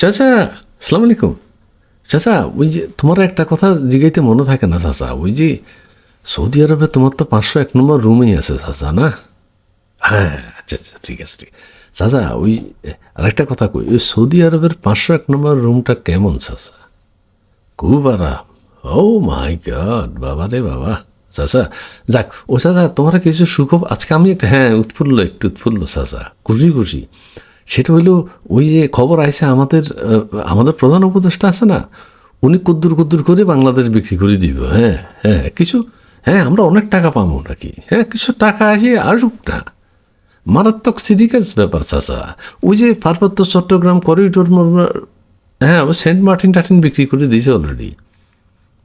চাচা আসসালামু আলাইকুম চাচা, ওই যে তোমার একটা কথা জিগাইতে মনে থাকে না চাচা, ওই যে সৌদি আরবে তোমার তো পাঁচশো এক নম্বর রুমেই আছে চাচা, না? হ্যাঁ আচ্ছা আচ্ছা ঠিক আছে, ঠিক চাচা, ওই, আরেকটা কথা কই, ওই সৌদি আরবের পাঁচশো এক নম্বর রুমটা কেমন চাচা? খুব আরাম। ও মাই গড বাবা রে বাবা। চাচা, যাক, ও চাচা, তোমার কিছু সুখব আজকে আমি একটা হ্যাঁ উৎফুল্ল, একটু উৎফুল্ল, চাচা। খুশি খুশি। সেটা হইল ওই যে খবর আইসে আমাদের আমাদের প্রধান উপদেষ্টা আছে না? উনি কুদ্দুর কুদ্দুর করে বাংলাদেশ বিক্রি করে দিব হ্যাঁ হ্যাঁ কিছু হ্যাঁ আমরা অনেক টাকা পাবো নাকি? হ্যাঁ কিছু টাকা আসে আসুক না মারাত্মক সিরিয়াস ব্যাপার, চাচা। ওই যে পার্বত্য চট্টগ্রাম করিডোর হ্যাঁ ও সেন্ট মার্টিন টার্টিন বিক্রি করে দিয়েছে অলরেডি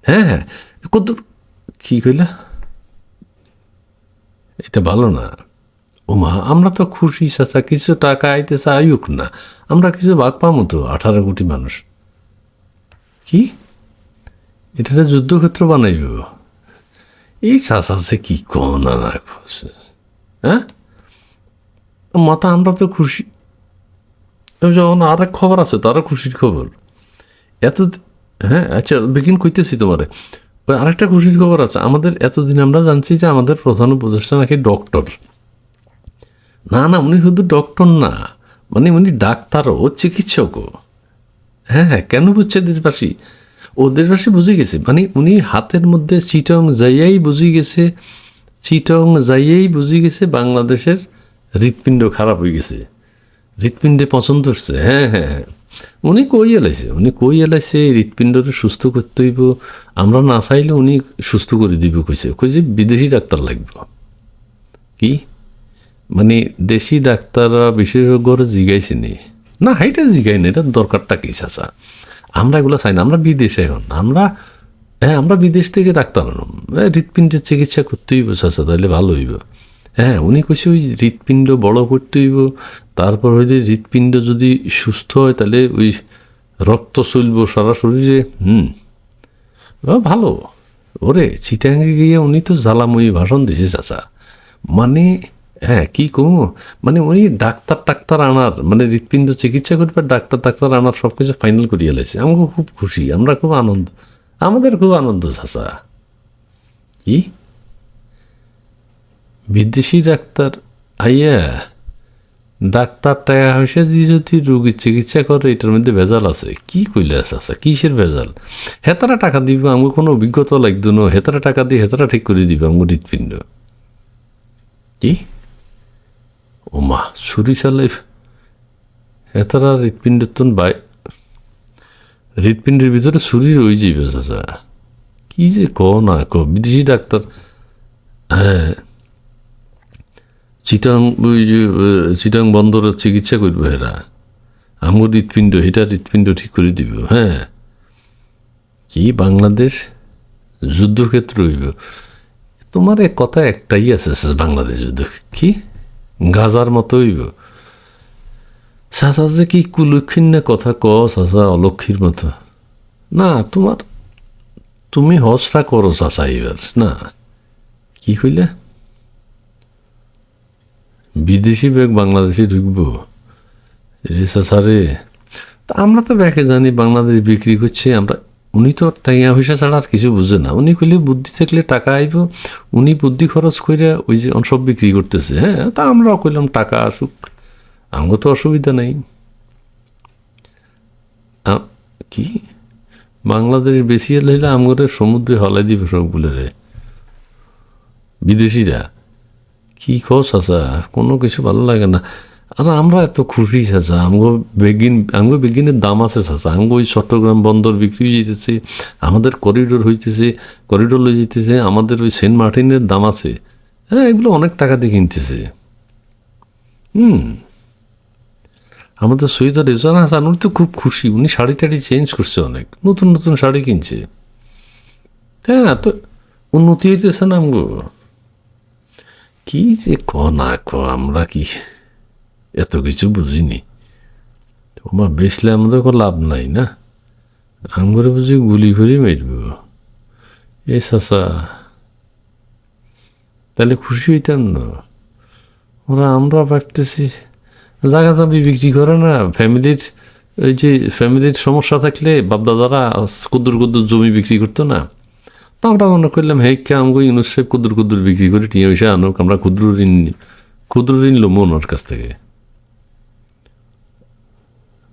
হ্যাঁ হ্যাঁ কত কী কইলা? এটা ভালো না। ওমা, আমরা তো খুশি, চাচা, কিছু টাকা আইতেছে, আয়ুক না। আমরা কিছু ভাগ পাবো তো আঠারো কোটি মানুষ। কি? এটা যুদ্ধক্ষেত্র বানাইব? এই চাচা সে কি কনা না করছে হ্যাঁ? মাথা আমরা তো খুশি। যখন আরেক খবর আছে, তারও খুশির খবর। এত হ্যাঁ আচ্ছা বিগিন কইতেছি তোমারে। ওই আরেকটা খুশির খবর আছে, আমাদের এতদিন আমরা জানছি যে আমাদের প্রধান উপদেষ্টা নাকি ডক্টর না না, উনি শুধু ডক্টর না। মানে উনি ডাক্তারও, চিকিৎসকও। হ্যাঁ হ্যাঁ কেন বুঝছে দেশবাসী? ও দেশবাসী বুঝে গেছে। মানে উনি হাতের মধ্যে চিটং যাইয়াই বুঝে গেছে। চিটং যাইয়াই বুঝে গেছে, বাংলাদেশের হৃৎপিণ্ড খারাপ হয়ে গেছে। হৃৎপিণ্ডে পছন্দ হচ্ছে। হ্যাঁ হ্যাঁ হ্যাঁ। উনি কই এলাইছে? উনি কই এলাইছে? হৃৎপিণ্ডটা সুস্থ করতে হইব। আমরা না চাইলে উনি সুস্থ করে দিব কইছে। কইছে বিদেশি ডাক্তার লাগবে। কি? মানে দেশি ডাক্তাররা বিশেষজ্ঞরা জিগাইছে নি না হাইটা জিগাই না এটা দরকারটা কি চাচা? আমরা এগুলো চাই না আমরা বিদেশে এখন আমরা হ্যাঁ আমরা বিদেশ থেকে ডাক্তার হ্যাঁ, হৃৎপিণ্ডের চিকিৎসা করতে হইব চাচা তাহলে ভালো হইব। হ্যাঁ উনি কইছে ওই হৃৎপিণ্ড বড় করতে হইব তারপর হইলে হৃৎপিণ্ড যদি সুস্থ হয় তাহলে ওই রক্ত চলব সারা শরীরে হুম। ভালো। ওরে চিটাঙ্গে গিয়ে উনি তো জ্বালাময়ী ভাষণ দিছে চাচা। মানে হ্যাঁ কি কমু? মানে ওই ডাক্তার টাক্তার আনার মানে হৃৎপিণ্ড চিকিৎসা করবে ডাক্তার টাক্তার আনার সব কিছু ফাইনাল করিয়ে লাইছে। আমাকে খুব খুশি, আমরা খুব আনন্দ। আমাদের খুব আনন্দ, চাচা। কি? বিদেশি ডাক্তার, আইয়া, ডাক্তার টাকা দিয়ে যদি রোগীর চিকিৎসা করে, এটার মধ্যে ভেজাল আছে। কি কইলে আছে আচ্ছা কিসের ভেজাল? হেতারা টাকা দিব আমার কোনো অভিজ্ঞতা লাগতো না। হেতারা টাকা দিয়ে হেতারা ঠিক করে দিবে আমার হৃৎপিণ্ড। কি? ও মা ছুরি চালাই হেতারা হৃৎপিণ্ডের তো বাই হৃৎপিণ্ডের ভিতরে ছুরি রয়ে যাবে চাচা। কি যে ক না ক বিদেশি ডাক্তার। হ্যাঁ। চিটাং ওই যে চিটাং বন্দরের চিকিৎসা করব এরা আমার হৃৎপিণ্ড এটা হৃৎপিণ্ড ঠিক করে দিব হ্যাঁ। কি বাংলাদেশ? যুদ্ধক্ষেত্র হইব। তোমার এক কথা একটাই আছে বাংলাদেশ যুদ্ধ কি? গাজার মতো হইব চাচা যে কি কুলক্ষীর না কথা ক চাচা অলক্ষীর মতো। না তোমার তুমি হসরা করো চাচা এবার না। কি কইলে বিদেশি ব্যাগ বাংলাদেশে ঢুকবো। রে সারে তা আমরা তো ব্যাগে জানি বাংলাদেশ বিক্রি করছে, আমরা উনি তো টাইয়া পয়সা ছাড়া আর কিছু বুঝে না। উনি কইলে বুদ্ধি থাকলে টাকা আইব, উনি বুদ্ধি খরচ করে ওই যে সব বিক্রি করতেছে হ্যাঁ? তা আমরাও কইলাম টাকা আসুক। আমাকে তো অসুবিধা নেই। কি? বাংলাদেশ বেশি এলে আমাদের সমুদ্রে হলাই দিবে সব বলে রে বিদেশিরা, কি খোঁজ চাচা কোনো কিছু ভালো লাগে না। আর, আমরা এত খুশি, চাচা। আমগো বেগিন আমগো বেগিনের দাম আছে, চাচা। আমগো ওই চট্টগ্রাম বন্দর বিক্রি যেতেছে আমাদের করিডোর হইতেছে করিডোর লয়ে যেতেছে আমাদের ওই সেন্ট মার্টিনের দাম আছে। হ্যাঁ এগুলো অনেক টাকা দিয়ে কিনতেছে। হুম। আমাদের সৈয়দ রেজান হাসান, উনি তো খুব খুশি। উনি শাড়ি টাড়ি চেঞ্জ করছে অনেক। নতুন নতুন শাড়ি কিনছে। হ্যাঁ তো উন্নতি হইতেছে না আমগো। কি যে ক না ক, আমরা কি এত কিছু বুঝিনি। তোমার বেচলে আমাদের কোনো লাভ নাই না? আমগরে বুঝি গুলি করে মারব এ চাচা তাহলে খুশি হইতাম না। ওরা আমরা ভাবতেছি, জায়গা জমি বিক্রি করে না, ফ্যামিলির, ওই যে ফ্যামিলির সমস্যা থাকলে বাপদাদারা কুদ্দুর কুদ্দুর জমি বিক্রি করতো না। তো আমরা মনে করলাম হে কে আমগো ইউনুস সাহেব কুদ্দুর কুদ্দুর বিক্রি করে টিয়া পয়সা আনুক, আমরা ক্ষুদ্র ঋণ ক্ষুদ্র ঋণ লোমো ওনার কাছ থেকে।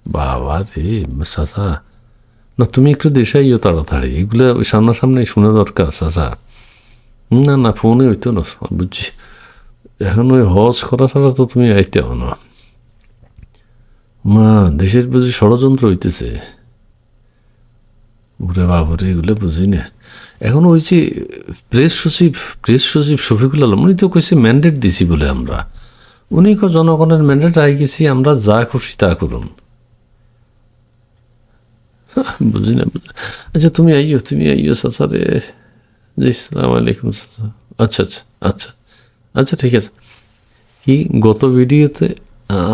বাবা রে চাচা না, তুমি একটু দেশাইও তাড়াতাড়ি। এগুলো ওই সামনাসামনি শোনা দরকার চাচা না না, ফোনে হইতো না বুঝছি। এখন ওই হজ করা ছাড়া তো তুমি আইতে হো না। মা, দেশের বুঝি ষড়যন্ত্র হইতেছে। ওরে বাবরে এগুলো বুঝি না। এখন ওই যে প্রেস সচিব প্রেস সচিব শফিকুল আলম, উনি তো কইছে ম্যান্ডেট দিছি বলে আমরা। উনি জনগণের ম্যান্ডেট আই গেছি, আমরা যা খুশি তা করুন। বুঝি না বুঝি আচ্ছা তুমি আইও তুমি আইও চাচা রে। জি সালাম আলাইকুম আচ্ছা আচ্ছা আচ্ছা। আচ্ছা ঠিক আছে। কি গত ভিডিওতে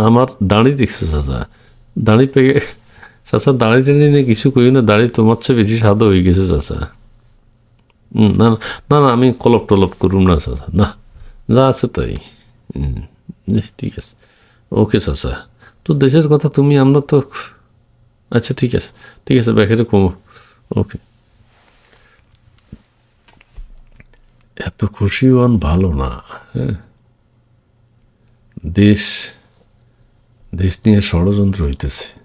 আমার দাড়ি দেখছ চাচা? দাড়ি পেয়ে চাচা দাড়ি টেনে নিয়ে কিছু করি না দাড়ি তোমার চেয়ে বেশি সাদা হয়ে গেছে হুম, না না না আমি কলপ টলপ করুম না চাচা। না যা আছে তাই। ঠিক আছে। ওকে চাচা। তো দেশের কথা তুমি আমরা তো আচ্ছা ঠিক আছে। ঠিক আছে ব্যাখ্যাটা কমো ওকে। এত খুশি হন ভালো না হ্যাঁ? দেশ দেশ নিয়ে ষড়যন্ত্র হইতেছে।